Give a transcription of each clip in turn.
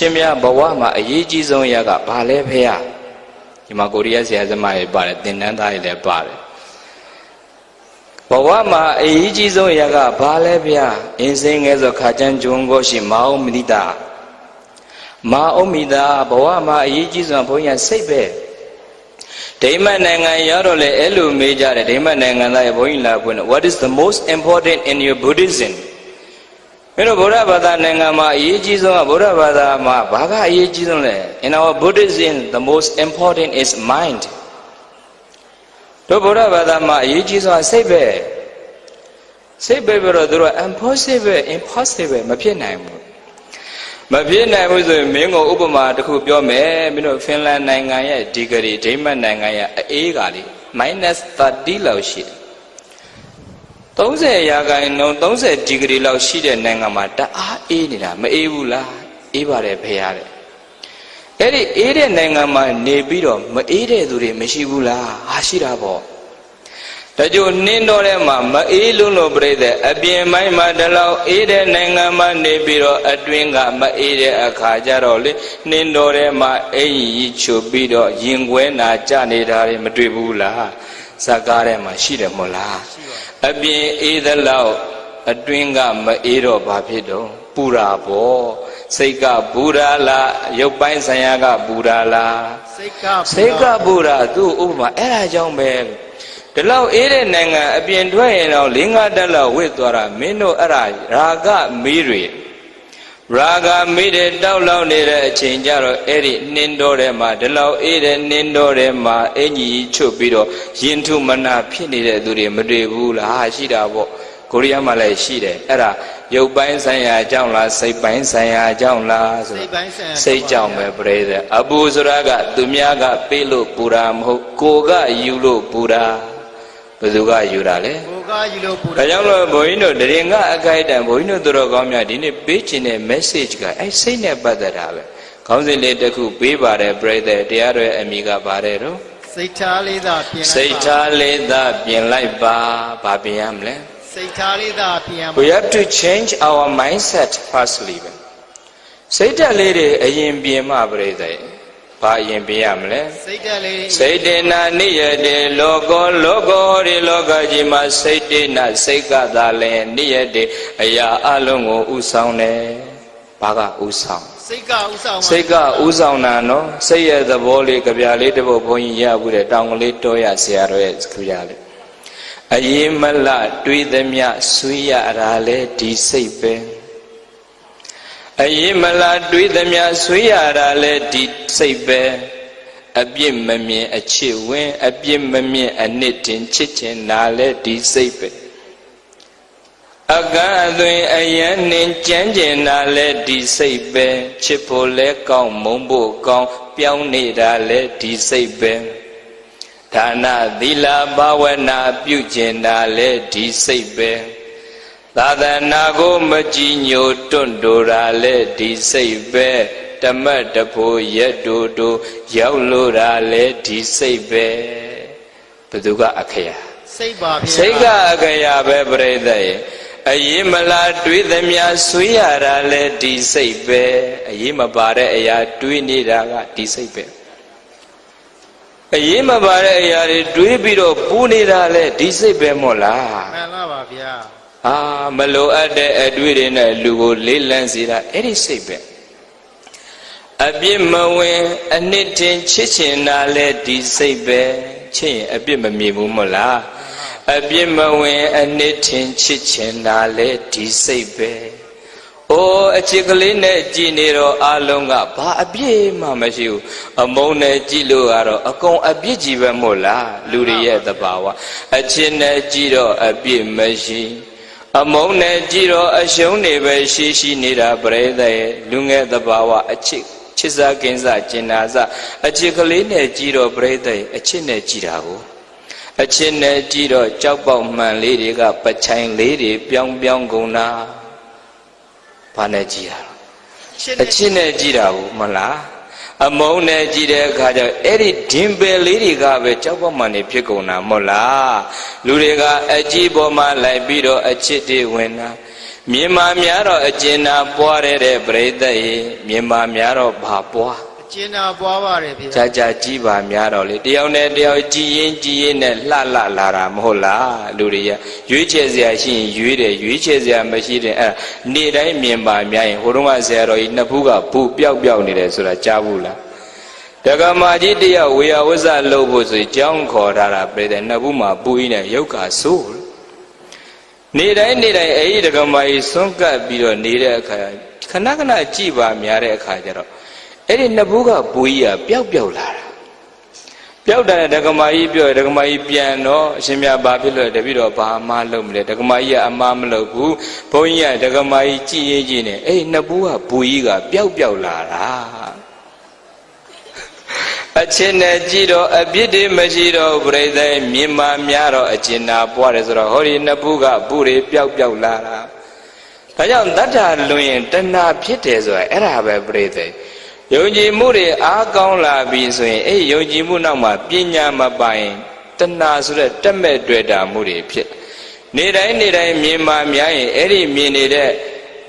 ရှင်မြတ်ဘဝမှာအရေးကြီးဆုံးရကဘာလဲဖေရဒီမှာကိုရီးယားဆရာသမားတွေပါတယ်သင်တန်းသားတွေလည်းပါတယ်ဘဝမှာအရေးကြီးဆုံးရကဘာလဲဖေရအင်းစင်းငယ်ဆိုခါကျန်းဂျုံကိုရှိမအောင်မိတာမအောင်မိတာဘဝမှာအရေးကြီးဆုံးဘုန်းကြီးစိတ်ပဲဒိမတ်နိုင်ငံရောက်တော့လေအဲ့လိုမေးကြတယ်ဒိမတ်နိုင်ငံသားရဲ့ဘုန်းကြီးလာပွင့် What is the most important in your Buddhism မင်းတို့ဗုဒ္ဓဘာသာနိုင်ငံမှာအရေးကြီးဆုံးကဗုဒ္ဓဘာသာမှာဘာကအရေးကြီးဆုံးလဲ In our Buddhism the most important is mind တို့ဗုဒ္ဓဘာသာမှာအရေးကြီးဆုံးကစိတ်ပဲစိတ်ပဲပြီးတော့သူတို့ impossible impossible မဖြစ်နိုင်ဘူးမဖြစ်နိုင်ဘူးဆိုရင်မင်းကိုဥပမာတစ်ခုပြောမယ်မင်းတို့ဖင်လန်နိုင်ငံရဲ့ဒီဂရီဒိမတ်နိုင်ငံရဲ့အေးကလေ -30 လောက်ရှိတယ် 30ရာခိုင်နှုန်း30ဒီဂရီလောက်ရှိတဲ့နိုင်ငံမှာတအားအေးနေတာမအေးဘူးလားအေးပါတယ်ဖေရတယ်အဲ့ဒီအေးတဲ့နိုင်ငံမှာနေပြီးတော့မအေးတဲ့သူတွေမရှိဘူးလားဟာရှိတာပေါ့တကြိုနှင်းတော်ထဲမှာမအေးလုံးလို့ပြိတဲ့အပြင်ပိုင်းမှာတလောက်အေးတဲ့နိုင်ငံမှာနေပြီးတော့အတွင်းကမအေးတဲ့အခါကျတော့လေနှင်းတော်ထဲမှာအိမ်ကြီးချုပ်ပြီးတော့ရင်ခွဲနာကြနေတာတွေမတွေ့ဘူးလားဇာကားထဲမှာရှိတယ်မို့လား အပြင်အေးသလောက်အတွင်းကမအေးတော့ဘာဖြစ်တော့ပူရာပေါ့စိတ်ကပူရာလားရုပ်ပိုင်းဆိုင်ရာကပူရာလားစိတ်ကစိတ်ကပူရာသူ့ဥပမာအဲ့ဒါကြောင့်ပဲဒီလောက်အေးတဲ့နိုင်ငံအပြင်ထွက်ရင်တော့လင်းကားတက်လောက်ဝစ်သွားတာမင်းတို့အဲ့ဒါရာဂမီးတွေ ရာဂမီးတွေတောက်လောက်နေတဲ့အချိန်ကျတော့အဲ့ဒီနှင်းတော်ထဲမှာဒီလောက်အေးတဲ့နှင်းတော်ထဲမှာအင်ကြီးချွတ်ပြီးတော့ရင်ထုမနာဖြစ်နေတဲ့သူတွေမတွေ့ဘူးလားဟာရှိတာပေါ့ကိုရီးယားမှာလည်းရှိတယ်အဲ့ဒါရုပ်ပိုင်းဆိုင်ရာအကြောင်းလားစိတ်ပိုင်းဆိုင်ရာအကြောင်းလားဆိုစိတော့တ်ပိုင်းဆိုင်ရာစိတ်ကြောင့်ပဲပြိသေအပူဆိုတာကသူများကပေးလို့ပူတာမဟုတ်ကိုကယူလို့ပူတာဘယ်သူကယူတာလဲ ကိုကယူလို့ပူဒါကြောင့်လို့ဘုန်းကြီးတို့တရင်ကအခိုက်အတန့်ဘုန်းကြီးတို့သူတော်ကောင်းများဒီနေ့ပေးခြင်းတဲ့ message ကအဲစိတ်နဲ့ပတ်သက်တာပဲခေါင်းစဉ်လေးတစ်ခုပေးပါတယ်ပြိသေတရားတော်ရဲ့အမိကပါတယ်တော့စိတ်ထားလေးသာပြင်လိုက်ပါစိတ်ထားလေးသာပြင်လိုက်ပါဘာပြင်ရမလဲစိတ်ထားလေးသာပြင်ပါ we have to change our mindset firstly ပဲစိတ်ဓာတ်လေးတွေအရင်ပြင်မှပြိသေ ဘာအရင်ပြင်ရမလဲစိတ်တက်လေးစိတ်တေနာနိယတေလောကောလောကောဒီလောကကြီးမှာစိတ်တေနာစိတ်ကသာလဲနိယတေအရာအလုံးကိုဥဆောင်တယ်ဘာကဥဆောင်စိတ်ကဥဆောင်ပါစိတ်ကဥဆောင်တာနော်စိတ်ရဲ့သဘောလေးကြပြလေးတစ်ပုတ်ဘုန်းကြီးရဘူးတဲ့တောင်ကလေးတောရဆရာတော်ရဲ့ကြပြလေးအရေးမလတွေးသမျှဆွေးရတာလေဒီစိတ်ပဲ အရေးမလတွေးသမျှဆွေးရတာလေဒီစိတ်ပဲအပြစ်မမြင်အချစ်ဝင်အပြစ်မမြင်အနစ်တင်ချစ်ချင်နာလေဒီစိတ်ပဲအကန့်အသွင်အယံနှင်ကြမ်းကျင်တာလဲဒီစိတ်ပဲချစ်ဖို့လဲကောင်းမုန်းဖို့ကောင်းပြောင်းနေတာလဲဒီစိတ်ပဲဒါနသီလဘာဝနာပြုကျင်တာလဲဒီစိတ်ပဲ သာသနာကိုမကြည်ညိုတွန့်တိုတာလဲဒီစိတ်ပဲတမတ်တဖို့ရက်တူတူရောက်လို့တာလဲဒီစိတ်ပဲဘယ်သူကအခရာစိတ်ပါပြင်စိတ်ကအကြရပဲပြိတ္တရဲ့အရေးမလားတွေးသမျှဆွေးရတာလဲဒီစိတ်ပဲအရေးမပါတဲ့အရာတွေးနေတာကဒီစိတ်ပဲအရေးမပါတဲ့အရာတွေတွေးပြီးတော့ပူနေတာလဲဒီစိတ်ပဲမို့လားမှန်လားပါဗျာ အာမလိုအပ်တဲ့အတွေ့တွေနဲ့လူကိုလေးလန်းစေတာအဲ့ဒီစိတ်ပဲအပြစ်မဝင် အနှစ်တင်ချစ်ချင်တာလဲဒီစိတ်ပဲချစ်ရင်အပြစ်မမြင်ဘူးမို့လားအပြစ်မဝင် အနှစ်တင်ချစ်ချင်တာလဲဒီစိတ်ပဲအိုးအချစ်ကလေးနဲ့ကြည်နေတော့အလုံးကဘာအပြစ်မှမရှိဘူးအမုန်းနဲ့ကြည်လို့ကတော့အကုန်အပြစ်ကြီးပဲမို့လားလူတွေရဲ့သဘာဝအချစ်နဲ့ကြည်တော့အပြစ်မရှိ အမုန်းနဲ့ကြည်တော့အရှုံးနေပဲရှိရှိနေတာပြိတ္တရဲ့လူငယ်သဘာဝအချစ်ချစ်စားကင်းစားကျင်နာစားအချစ်ကလေးနဲ့ကြည်တော့ပြိတ္တရဲ့အချစ်နဲ့ကြည်တာကိုအချစ်နဲ့ကြည်တော့ကြောက်ပေါက်မှန်လေးတွေကပချိုင်လေးတွေပြောင်းပြောင်းကုန်တာဘာနဲ့ကြည်တာလဲအချစ်နဲ့ကြည်တာဘူးမလား အမုန်းနဲ့ကြည်တဲ့အခါကျတော့အဲ့ဒီဒင်ပယ်လေးတွေကပဲကြောက်ပေါက်မှန်နေဖြစ်ကုန်တာမဟုတ်လားလူတွေကအကြည့်ပေါ်မှာလိုက်ပြီးတော့အချစ်တွေဝင်တာမြင်မာများတော့အကျဉ်းနာပွားရတဲ့ပြိဿရေမြင်မာများတော့ဘာပွားအ ကျဉ်းသာပွားပါတယ်ဗျာကြာကြာကြည့်ပါများတော့လေတယောက်နဲ့တယောက်ကြည်ရင်ကြည်ရင်နဲ့လှလှလာတာမဟုတ်လားလူတွေကရွေးချယ်စရာရှိရင်ရွေးတယ်ရွေးချယ်စရာမရှိတယ်အဲ့ဒါနေ့တိုင်းမြင်ပါများရင်ဟိုတုန်းကဆရာတော်ကြီးနှစ်ဖူးကဘူးပျောက်ပျောက်နေတယ်ဆိုတာကြားဘူးလားတက္ကမကြီးတယောက်ဝေယဝဇ္ဇလုပ်ဖို့ဆိုရင်ကြောင်းခေါ်ထားတာပြတဲ့နှစ်ဖူးမှာပူရင်းနဲ့ရုပ်ကဆိုးလို့နေ့တိုင်းနေ့တိုင်းအဲ့ဒီတက္ကမကြီးဆွန့်ကပ်ပြီးတော့နေတဲ့အခါခဏခဏကြည့်ပါများတဲ့အခါကျတော့ အဲ့ဒီနှစ်ဘူးကဘူကြီးကပျောက်ပျောက်လာတာပျောက်တယ်ဒကမာကြီးပြောတယ်ဒကမာကြီးပြန်တော့အရှင်မြတ်ဘာဖြစ်လို့တပိတော့ဘာမှလုပ်မလဲဒကမာကြီးကအမှားမလုပ်ဘူးဘုန်းကြီးကဒကမာကြီးကြည်ရေးကြီးနေအဲ့ဒီနှစ်ဘူးကဘူကြီးကပျောက်ပျောက်လာတာအချင်းနဲ့ကြည်တော့အပြစ်တွေမရှိတော့ပြိဿမြင်မာများတော့အကျဉ်းနာပွားတယ်ဆိုတော့ဟောဒီနှစ်ဘူးကဘူတွေပျောက်ပျောက်လာတာဒါကြောင့်တတ္ထာလွင်ရင်တဏှာဖြစ်တယ်ဆိုတာအဲ့ဒါပဲပြိဿ ယုံကြည်မှုတွေအားကောင်းလာပြီဆိုရင်အဲ့ယုံကြည်မှုနောက်မှာပညာမပိုင်တဏှာဆိုတဲ့တက်မဲ့တွေ့တာမှုတွေဖြစ်နေတိုင်းနေတိုင်းမြင်မှများရင်အဲ့ဒီမြင်နေတဲ့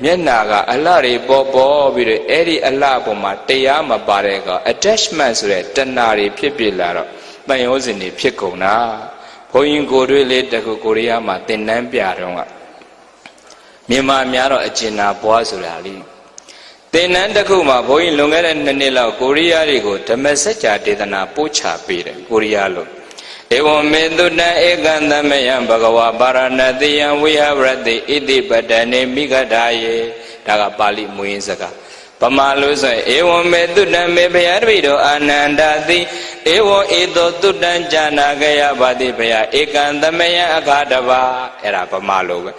မျက်နာကအလှတွေပေါ်ပေါ်ပြီးတော့အဲ့ဒီအလှပေါ်မှာတရားမပါတဲ့ကောင် attachment ဆိုတဲ့တဏှာတွေဖြစ်ဖြစ်လာတော့တန်ရောစဉ်တွေဖြစ်ကုန်တာဘုန်းကြီးကိုတွေးလေးတခုကိုရီးယားမှာသင်တန်းပြတော့ကမြန်မာများတော့အကျဉ်းနာဘွားဆိုတာလी သင်္นานတစ်ခုမှာဘုန်းကြီးလွန်ခဲ့တဲ့နှစ်နှစ်လောက်ကိုရီးယားတွေကိုဓမ္မစကြာဒေသနာပို့ချပေးတယ်ကိုရီးယားလို့ဧဝံမေတုတံဧကံသမယံဘဂဝါပါရဏတိယံဝိဟဝရတိဣတိပတနေမိဂဒာယေဒါကပါဠိမူရင်းစကားပမာလို့ဆိုရင်ဧဝံမေတုတံမေဘယတပိတောအာနန္ဒတိဧဝံဧတောတုတံဇာနာကယပါတိဘယဧကံသမယံအခါတဘာအဲ့ဒါပမာလို့ပဲ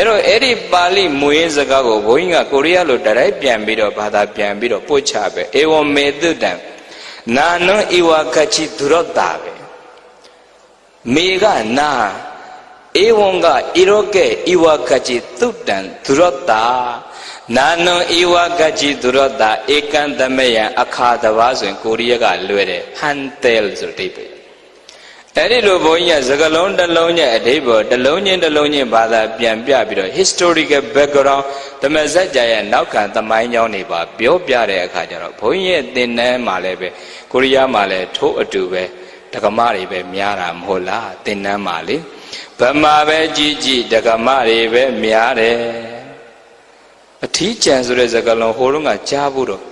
အဲ့တော့အဲ့ဒီပါဠိမူရင်းစကားကိုဘုန်းကြီးကကိုရီးယားလိုတရိုက်ပြန်ပြီးတော့ဘာသာပြန်ပြီးတော့ပို့ချပဲဧဝံမေတုတံနာနုဣဝကချိဒုရတ္တာပဲမေကနာဧဝံကဣရောကေဣဝကချိသုတံဒုရတ္တာနာနုဣဝကချိဒုရတ္တာဧကံသမယံအခါတဘာဆိုရင်ကိုရီးယားကလွယ်တယ်ဟန်တယ်ဆိုတဲ့အဓိပ္ပာယ် အဲ့ဒီလိုဘုန်းကြီးကစကလုံးတစ်လုံးရဲ့အဓိပ္ပာယ်တစ်လုံးချင်းတစ်လုံးချင်းဘာသာပြန်ပြပြီးတော့ historical background ဓမ္မစကြာရဲ့နောက်ခံသမိုင်းကြောင်းတွေပါပြောပြတဲ့အခါကျတော့ဘုန်းကြီးရဲ့သင်တန်းမှာလည်းပဲကိုရီးယားမှာလည်းထိုးအတူပဲဒကမတွေပဲများတာမဟုတ်လားသင်တန်းမှာလေဗမာပဲကြည်ကြည်ဒကမတွေပဲများတယ်အထီးကျန်ဆိုတဲ့စကားလုံးဟိုတုန်းကကြားဖို့တော့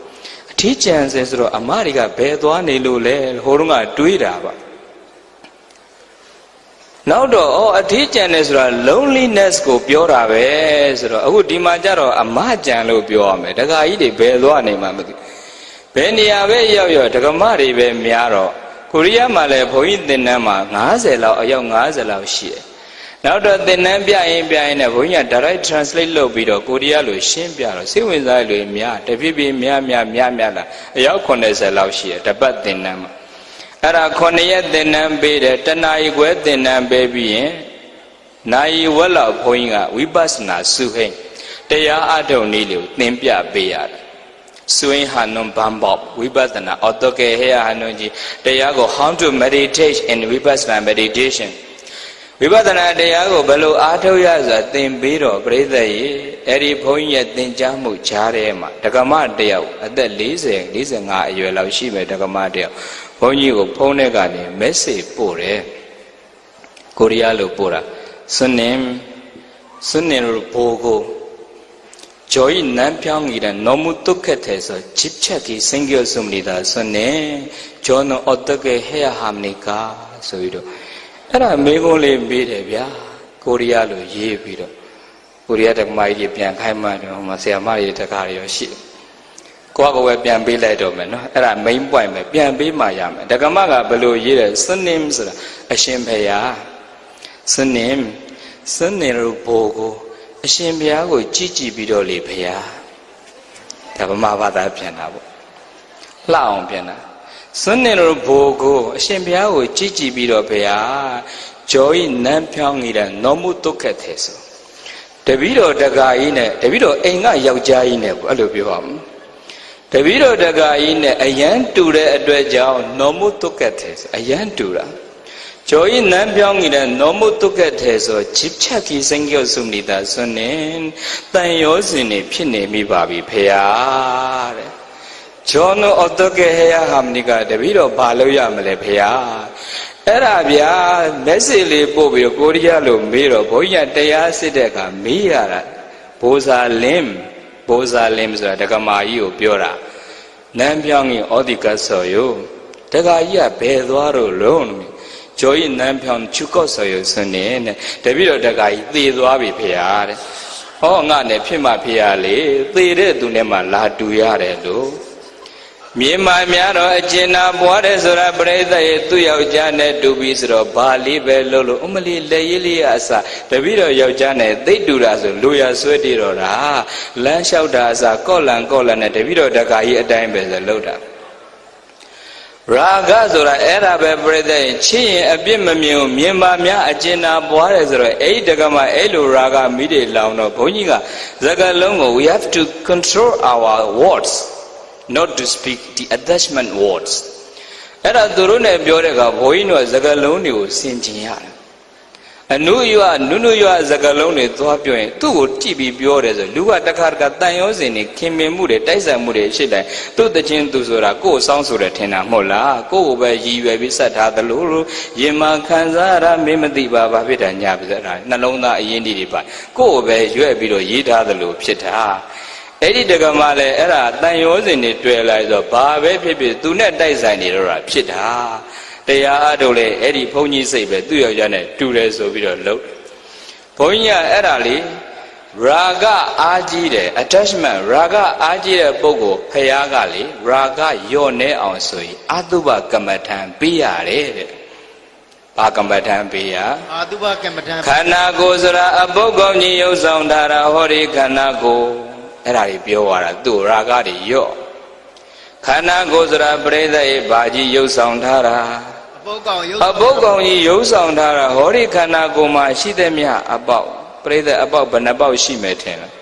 အထီးကျန်စင်ဆိုတော့အမတွေကဘယ်သွားနေလို့လဲဟိုတုန်းကတွေးတာပါ နောက်တော့ဩအထီးကျန်တယ်ဆိုတာ loneliness ကိုပြောတာပဲဆိုတော့အခုဒီမှာကြတော့အမကျန်လို့ပြောရမယ်ဒကာကြီးတွေဘယ်သွားနေမှမသိဘယ်နေရာပဲရောက်ရောက်ဒကမတွေပဲများတော့ကိုရီးယားမှာလည်းဘုန်းကြီးသင်တန်းမှာ90လောက်အယောက်90လောက်ရှိတယ်နောက်တော့သင်တန်းပြရင်ပြရင်လည်းဘုန်းကြီးက direct translate လုပ်ပြီးတော့ကိုရီးယားလိုရှင်းပြတော့စိတ်ဝင်စားလို့များတဖြည်းဖြည်းများများများများလာအယောက်80လောက်ရှိတယ်တပတ်သင်တန်းမှာ အဲ့ဒါ9ရက်သင်တန်းပေးတယ်တနာရီခွဲသင်တန်းပေးပြီးရင်နိုင်ဝက်လောက်ဘုန်းကြီးကဝိပဿနာစုဟိတ်တရားအထုတ်နည်းလေးကိုသင်ပြပေးရတယ်စွင်းဟာနွန်ဘမ်ဘော့ဝိပဿနာအော်တိုကေဟေဟာနွန်ကြီးတရားကို how to meditate in vipassana meditation ဝိပဿနာတရားကိုဘယ်လိုအားထုတ်ရဆိုတာသင်ပေးတော့ပြိဿရေအဲ့ဒီဘုန်းကြီးရဲ့သင်ကြားမှုကြားထဲမှာဒကမတယောက်အသက်40 45အရွယ်လောက်ရှိမယ်ဒကမတယောက် ဘုန်းကြီးကိုဖုန်းထဲကနေ message ပို့တယ်ကိုရီးယားလိုပို့တာစွနင်စွနင်လိုဘောကို저희남편이란너무똑같아서집착이생겼습니다. 선생저는어떻게 해야 합니까? ဆိုပြီးတော့အဲ့ဒါမေကုန်းလေးမေးတယ်ဗျာကိုရီးယားလိုရေးပြီးတော့ကိုရီးယားတက္ကမကြီးပြန်ခိုင်းမှတော့ဟိုမှာဆရာမကြီးတ က္ကရာရောရှိကိုကကိုပဲပြန်ပေးလိုက်တော့မယ်နော်အဲ့ဒါ main point ပဲပြန်ပေးမှရမယ်တက္ကမကဘယ်လိုရေးတယ်စနင်းဆိုတာအရှင်ဖေယာစနင်းစနင်းရဘောကိုအရှင်ဘုရားကိုကြည်ကြည်ပြီးတော့လေဘုရားဒါဗမာဘာသာပြန်တာပေါ့လှအောင်ပြန်တာစွန်းနေလို့ဘိုးကိုအရှင်ဘုရားကိုကြည်ကြည်ပြီးတော့ဘုရားကြောဤနန်းဖြောင်းနေတဲ့နောမှုတုတ်ခက်တယ်ဆိုတပည့်တော်တကာကြီးနဲ့တပည့်တော်အိမ်ကယောက်ျားကြီးနဲ့ပေါ့အဲ့လိုပြောပါမယ် တပည့်တော်တကာကြီးနဲ့အယံတူတဲ့အတွက်ကြောင့်နောမှုတုတ်ခက်တယ်ဆိုအယံတူတာကျော်ဤနန်းပြောင်းကြီးတဲ့နောမုတုကထဲဆိုဂျစ်ချက်ကြီးစင်ကျော်စုမိတာဆွနေတန်ရောစင်နေဖြစ်နေမိပါပြီဖေယားတဲ့ဂျောနိုအတုကဟေယဟာမနိကတပည့်တော်ဘာလို့ရမလဲဖေယားအဲ့ဒါဗျာမက်ဆေ့လေးပို့ပြီးတော့ကိုရီးယားလိုမေးတော့ဘုန်းကြီးကတရားစစ်တဲ့အခါမေးရတာဘိုးစာလင်း ဘိုးစာလင်းဆိုတာဒကမာကြီးကိုပြောတာနန်းပြောင်းကြီးဩဒီကဆော်ယိုဒကာကြီးကဘယ်သွားတော့လုံးလို့ကျော်ဤနန်းပြောင်းချုကော့ဆော်ယိုဆွနေနဲ့တပည့်တော်ဒကာကြီးသေသွားပြီဖေဟာတဲ့ဟောငါနဲ့ဖြစ်မှဖေဟာလေသေတဲ့သူနဲ့မှလာတူရတယ်လို့ မြေမာများတော့အကျဉ်းနာပွားတယ်ဆိုတာပြိဿရဲ့သူ့ယောက်ျားနဲ့တူပြီဆိုတော့ဘာလေးပဲလို့လို့အမလီလက်ရည်လေးအစတပည့်တော်ယောက်ျားနဲ့သိတူတာဆိုလူရဆွဲတည်တော့တာလမ်းလျှောက်တာအစကော့လန်ကော့လန်နဲ့တပည့်တော်တက္ကကြီးအတိုင်းပဲဆိုလို့တာရာဂဆိုတာအဲ့ဒါပဲပြိဿရဲ့ချစ်ရင်အပြစ်မမြင်ဘူးမြင်ပါများအကျဉ်းနာပွားတယ်ဆိုတော့အဲ့ဒီတက္ကမအဲ့လိုရာဂမိတွေလောင်တော့ဘုန်းကြီးကစကားလုံးကို we have to control our words not to speak the attachment words အဲ့ဒါသူတို့ ਨੇ ပြောတဲ့ကဘုန်းကြီးတို့စကားလုံးတွေကိုစင်ကျင်ရတယ်အနုယနုနုယစကားလုံးတွေသွားပြောရင်သူ့ကိုကြည့်ပြီးပြောတယ်ဆိုလူကတခါတခါတန်ရောစင်နေခင်မင်မှုတွေတိုက်ဆိုင်မှုတွေရှိတယ်သူ့တခြင်းသူဆိုတာကိုယ်အဆောင်ဆိုတယ်ထင်တာမဟုတ်လားကိုယ့်ကိုပဲရည်ရွယ်ပြီးဆက်ထားသလိုလိုရင်မှခံစားရမင်းမသိပါဘာဖြစ်တာညာပါစတာနှလုံးသားအရင်ဒီတွေပါကိုယ့်ကိုပဲရွက်ပြီးတော့ရေးထားသလိုဖြစ်တာ အဲ့ဒီတက္ကမလည်းအဲ့ဒါတန်ရောစင်တွေတွေ့လိုက်ဆိုဘာပဲဖြစ်ဖြစ်သူနဲ့တိုက်ဆိုင်နေတော့တာဖြစ်တာတရားအထုတ်လေအဲ့ဒီဘုန်းကြီးစိတ်ပဲသူ့ယောက်ျားနဲ့တူတယ်ဆိုပြီးတော့လုပ်ဘုန်းကြီးကအဲ့ဒါလေရာဂအားကြီးတယ် attachment ရာဂအားကြီးတဲ့ပုဂ္ဂိုလ်ဖះကလေရာဂယော့နေအောင်ဆိုရင်အတုပကမ္မထံပေးရတယ်တဲ့ဘာကမ္မထံပေးရအာတုဘကမ္မထံခန္ဓာကိုယ်ဆိုတာအပုဂ္ဂိုလ်ကြီးရုပ်ဆောင်ထားတာဟောဒီခန္ဓာကိုယ် အဲ့ဒါကြီးပြောရတာသူ့ရာဂတွေယော့ခန္ဓာကိုယ်ဆိုတာပြိဿရဲ့ဘာကြီးရုပ်ဆောင်ထားတာအပုတ်ကောင်ရုပ်အပုဂ္ဂိုလ်ကြီးရုပ်ဆောင်ထားတာဟောဒီခန္ဓာကိုယ်မှာရှိတဲ့မြအပေါက်ပြိဿအပေါက်ဘယ်နှပေါက်ရှိမယ်ထင်လား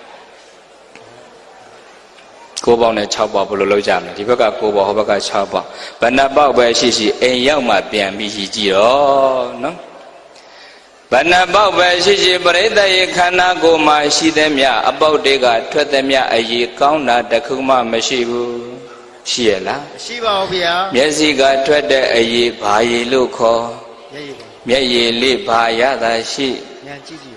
ကိုးပေါက်နဲ့6ပေါက်ဘယ်လိုလုပ်ကြမလဲဒီဘက်က9ပေါက်ဟိုဘက်က6ပေါက်ဘယ်နှပေါက်ပဲရှိရှိအိမ်ရောက်မှပြန်ပြီးရှိကြည့်တော့နော် ဘဏ္ဍပေါက်ပဲရှိရှိပရိသတ်ရေခန္ဓာကိုယ်မှာရှိသည်မြအပေါက်တွေကထွက်သည်မြအရေးကောင်းတာတစ်ခုမှမရှိဘူးရှိရလားရှိပါဦးဗျာမျက်စိကထွက်တဲ့အရေးဘာရည်လို့ခေါ်ရည်ရည်မျက်ရည်လေးဘာရတာရှိညံကြည့်ကြည့်ပါ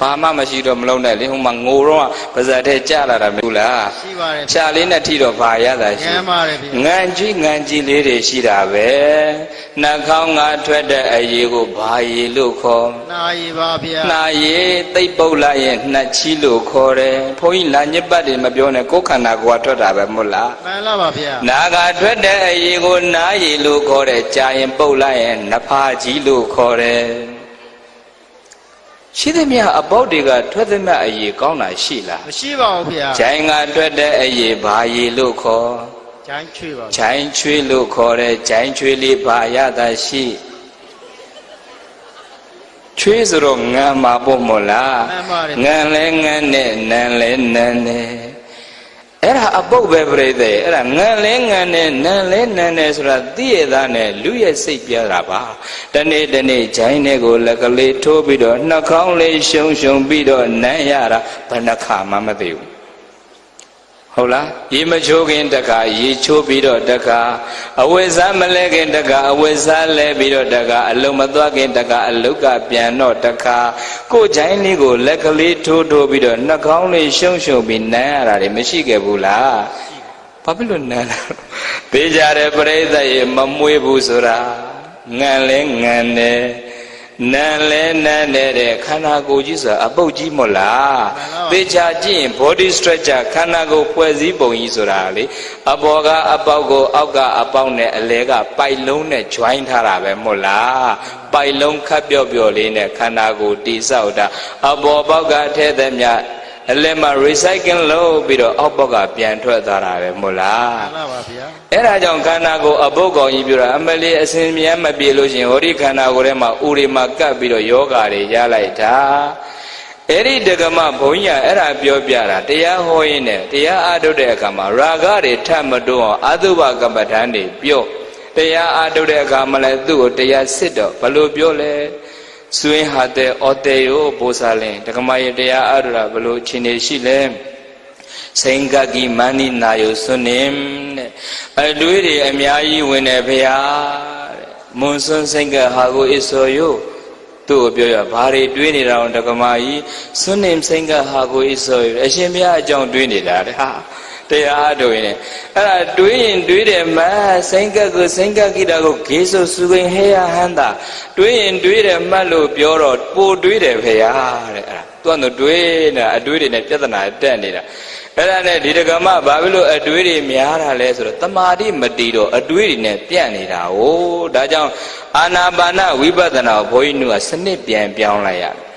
ဘာမှမရှိတော့မလုံးနဲ့လေဟိုမှာငိုတော့ပါဇက်ထဲကြလာတာမဟုတ်လားရှိပါတယ်ရှာလေးနဲ့ထိတော့ဘာရတာညံရှိပါတယ်ဗျာငံကြီးငံကြီးလေးတွေရှိတာပဲနှာခေါင်းကထွက်တဲ့အရေးကိုဘာရည်လို့ခေါ်နာရီပါဗျာနှာရည်သိပ်ပုတ်လိုက်ရင်နှက်ချီလို့ခေါ်တယ်ဘုန်းကြီးလာညစ်ပတ်တွေမပြောနဲ့ကိုယ်ခန္ဓာကိုယ်ကထွက်တာပဲမဟုတ်လားမှန်လားပါဗျာနာကထွက်တဲ့အရေကိုနားရည်လို့ခေါ်တယ်ကြာရင်ပုတ်လိုက်ရင်နဖာကြီးလို့ခေါ်တယ် ရှိသမျှအပေါက်တွေကထွက်သမျှအရေကောင်းတာရှိလားမရှိပါဘူးဗျာဂျိုင်းကထွက်တဲ့အရေဘာရည်လို့ခေါ်ဂျိုင်းချွေပါဗျာဂျိုင်းချွေးလို့ခေါ်တယ်ဂျိုင်းချွေးလေးဘာရတာရှိချွေးဆိုတော့ငံမှာပေါ့မို့လားမှန်ပါတယ်ငံလဲငံနဲ့နန်လဲနန်နဲ့ အဲ့ဒါအပုတ်ပဲပြိတ္တေအဲ့ဒါငံလဲငံနဲ့နန်လဲနန်နဲ့ဆိုတာသိရသားနဲ့လူရဲ့စိတ်ပြတာပါတနေ့တနေ့ဂျိုင်းနဲ့ကိုလက်ကလေးထိုးပြီးတော့နှာခေါင်းလေးရှုံရှုံပြီးတော့နမ်းရတာဘယ်နှခါမှမသိဘူး ဟုတ်လားရေမချိုးခင်တခါရေချိုးပြီးတော့တခါအဝိဇ္ဇမလဲခင်တခါအဝိဇ္ဇလဲပြီးတော့တခါအလုံးမသွားခင်တခါအလုတ်ကပြန်တော့တခါကိုယ်ဂျိုင်းလေးကိုလက်ကလေးထိုးထိုးပြီးတော့နှာခေါင်းလေးရှုံရှုံပြီးနမ်းရတာတွေမရှိခဲ့ဘူးလားဘာဖြစ်လို့နမ်းလဲပေးကြတဲ့ပြိဿရေမမွေးဘူးဆိုတာငံလဲငံတယ် နန်လဲနန်တယ်တဲ့ခန္ဓာကိုယ်ကြီးဆိုတာအပုတ်ကြီးမို့လားသေချာကြည့်ရင် body structure ခန္ဓာကိုယ်ဖွဲ့စည်းပုံကြီးဆိုတာလေအပေါ်ကအပေါက်ကိုအောက်ကအပေါက်နဲ့အလဲကပိုက်လုံးနဲ့ join ထားတာပဲမို့လားပိုက်လုံးခပ်ပြော့ပြော့လေးနဲ့ခန္ဓာကိုယ်တိဆောက်တာအပေါ်ပေါက်ကထဲသည်မြ အလဲမှာ recycle လုပ်ပြီးတော့အောက်ပေါက်ကပြန်ထွက်သွားတာပဲမို့လားမှန်လားပါဗျာအဲ့ဒါကြောင့်ခန္ဓာကိုယ်အပုတ်ကောင်ကြီးပြောတာအမလေးအစဉ်မြဲမပြေလို့ရှရင်ဟောဒီခန္ဓာကိုယ်ထဲမှာဥရိမှာကပ်ပြီးတော့ယောဂါတွေရလိုက်တာအဲ့ဒီတက္ကမဘုန်းကြီးကအဲ့ဒါပြောပြတာတရားဟောရင်းနဲ့တရားအားထုတ်တဲ့အခါမှာရာဂတွေထပ်မတွန်းအောင်အတုပကမ္မဋ္ဌာန်းတွေပြောတတရားအားထုတ်တဲ့အခါမှလည်းသူ့ကိုတရားစစ်တော့ဘလို့ပြောလဲ စွင်းဟာတဲ့အော်တေယောဘိုးစာလင်တက္ကမယေတရားအားထုတ်တာဘလို့အခြေအနေရှိလဲစိန်ကကိမန္နိနာယုစွန်းနေတဲ့အတွေးတွေအများကြီးဝင်နေဖေဟာတဲ့မွန်စွန်းစိန်ကဟာကိုအစောယုသူ့ကိုပြောရဘာတွေတွေးနေတာအောင်တက္ကမကြီးစွန်းနေစိန်ကဟာကိုအစောယုအရှင်ဘုရားအကြောင်းတွေးနေတာတဲ့ဟာ တရားတို့ရင်အဲ့ဒါတွေးရင်တွေးတယ်မစိန်ကကိုစိန်ကကိတာကိုဂေဆုစုခင်ဟေယဟန္တာတွေးရင်တွေးတယ်မှတ်လို့ပြောတော့ပိုတွေးတယ်ဖေဟာတဲ့အဲ့ဒါသူကတွေးနေတာအတွေးတွေနဲ့ပြဿနာတက်နေတာအဲ့ဒါနဲ့ဒီတက္ကမဘာဖြစ်လို့အတွေးတွေများတာလဲဆိုတော့တမာတိမတီတော့အတွေးတွေနဲ့ပြန့်နေတာ哦ဒါကြောင့်အာနာပါနဝိပဿနာကိုဘုန်းကြီးတို့ကစနစ်ပြန်ပြောင်းလိုက်ရတယ်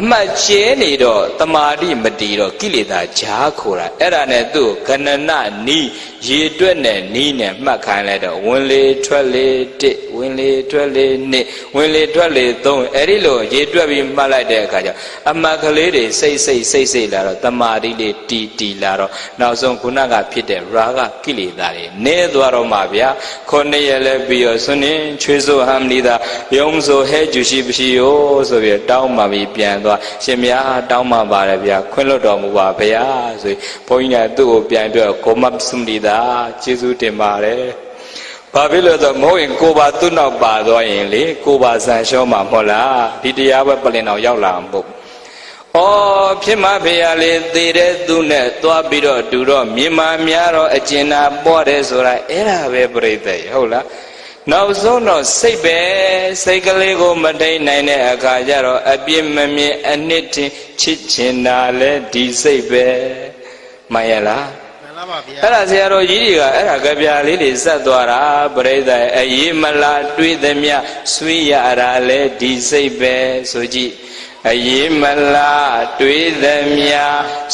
အမှတ်ကျဲနေတော့တမာတိမတီတော့ကိလေသာဂျားခိုတာအဲ့ဒါနဲ့သူ့ကိုကဏနနီးရေတွက်နဲ့နီးနဲ့မှတ်ခိုင်းလိုက်တော့ဝင်လေထွက်လေတစ်ဝင်လေထွက်လေနှစ်ဝင်လေထွက်လေသုံးအဲ့ဒီလိုရေတွက်ပြီးမှတ်လိုက်တဲ့အခါကျအမှတ်ကလေးတွေစိတ်စိတ်စိတ်စိတ်လာတော့တမာတိလေးတီတီလာတော့နောက်ဆုံးခုနကဖြစ်တဲ့ရာဂကိလေသာတွေနည်းသွားတော့မှဗျာခုနှစ်ရက်လည်းပြီးတော့ဆွနေချွေးစိုးဟမ်လီသာယုံဆိုဟဲကျူရှိပရှိယောဆိုပြီးတောင်းမှပြီးပြန်သွားရှင်မယားတောင်းမှပါတယ်ဗျာခွင့်လွတ်တော်မူပါဗျာဆိုပြီးဘုန်းကြီးကသူ့ကိုပြန်ပြောကိုမပ်စုလီသာကျေးဇူးတင်ပါတယ်ဘာဖြစ်လို့ဆိုမဟုတ်ရင်ကိုပါသူ့နောက်ပါသွားရင်လေကိုပါဇန်လျှောမှာမဟုတ်လားဒီတရားပဲပြင်အောင်ရောက်လာမှာမဟုတ်ဩဖြစ်မဖေရလေသေတဲ့သူနဲ့သွားပြီးတော့တူတော့မြင်မာများတော့အကျဉ်းနာပေါ်တယ်ဆိုတာအဲ့ဒါပဲပြိတ္တဟုတ်လား နောက်ဆုံးတော့စိတ်ပဲစိတ်ကလေးကိုမထိန်နိုင်တဲ့အခါကျတော့အပြစ်မမြင်အနှစ်တင်ချစ်ချင်တာလဲဒီစိတ်ပဲမှန်ရလားမှန်လားပါဗျာအဲ့ဒါဆရာတော်ကြီးတွေကအဲ့ဒါကြပြလေးတွေစက်သွားတာပြိဿအေးမလားတွေးသည်မြဆွေးရတာလဲဒီစိတ်ပဲဆိုကြည့်အေးမလားတွေးသည်မြ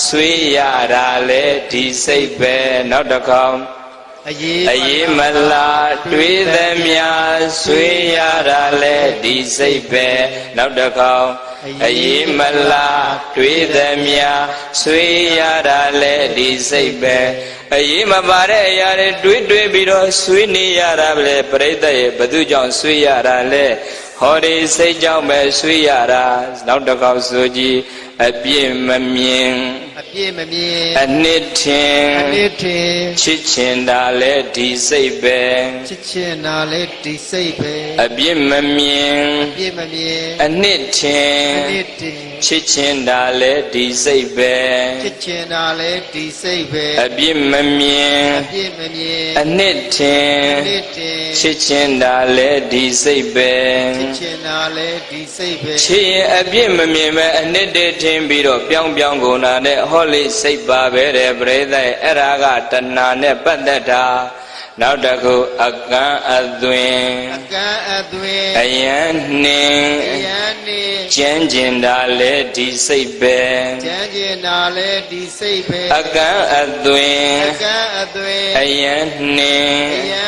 ဆွေးရတာလဲဒီစိတ်ပဲနောက်တစ်ခေါက် အရေးအေးမလားတွေးသည်မြဆွေးရတာလဲဒီစိတ်ပဲနောက်တစ်ခေါက်အေးမလားတွေးသည်မြဆွေးရတာလဲဒီစိတ်ပဲအေးမပါတဲ့အရာတွေတွေးတွေးပြီးတော့ဆွေးနေရတာပဲပြိတ္တရဲ့ဘသူကြောင့်ဆွေးရတာလဲဟောဒီစိတ်ကြောင့်ပဲဆွေးရတာနောက်တစ်ခေါက်ဆိုကြည့် အပြစ်မမြင်အပြည့်မမြင်အနှစ်ထင်အနှစ်ထင်ချစ်ချင်တာလဲဒီစိတ်ပဲချစ်ချင်တာလေဒီစိတ်ပဲအပြစ်မမြင်အပြည့်မမြင်အနှစ်ထင်အနှစ်ထင်ချစ်ချင်တာလဲဒီစိတ်ပဲချစ်ချင်တာလေဒီစိတ်ပဲအပြစ်မမြင်အပြည့်မမြင်အနှစ်ထင်အနှစ်ထင်ချစ်ချင်တာလဲဒီစိတ်ပဲချစ်ချင်တာလေဒီစိတ်ပဲချစ်ရင်အပြစ်မမြင်မဲ့အနှစ်တည်းထင်ပြီးတော့ပြောင်းပြောင်းကုန်တာနဲ့ဟောလိစိတ်ပါပဲတဲ့ပြိဿရဲ့အဲ့ဒါကတဏှာနဲ့ပတ်သက်တာနောက်တစ်ခုအကံအသွင်အကန့်အသွင်အယံနှင်းအယံနေကျမ်းကျင်တာလဲဒီစိတ်ပဲကျမ်းကျင်တာလေဒီစိတ်ပဲအကံအသွင်အကန့်အသွင်အယံနှင်းအယံနေ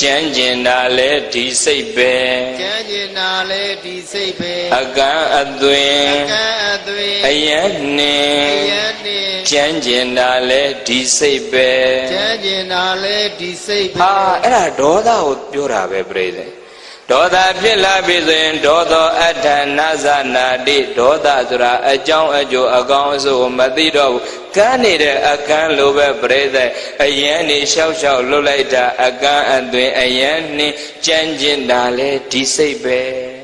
ကျမ်းကျင်တာလဲဒီစိတ်ပဲကျမ်းကျင်တာလေဒီစိတ်ပဲအကံအသွင်အကန့်အသွင်အယံနှင်းအယံနေကျမ်းကျင်တာလဲဒီစိတ်ပဲကျမ်းကျင်တာလေဒီစိတ်ပဲဟာအဲ့ဒါဒေါသကိုပြောတာပဲပြိဿ ဒေါသဖြစ်လာပြီဆိုရင်ဒေါသောအဋ္ဌနာဇနာတိဒေါသဆိုတာအကြောင်းအကျိုးအကောင်းအဆိုးကိုမသိတော့ဘူးကန်းနေတဲ့အကန်းလိုပဲပြိဿအယံနေလျှောက်လျှောက်လွတ်လိုက်တာအကန်းအသွင်အယံနှင်းကြမ်းကျင်တာလေဒီစိတ်ပဲ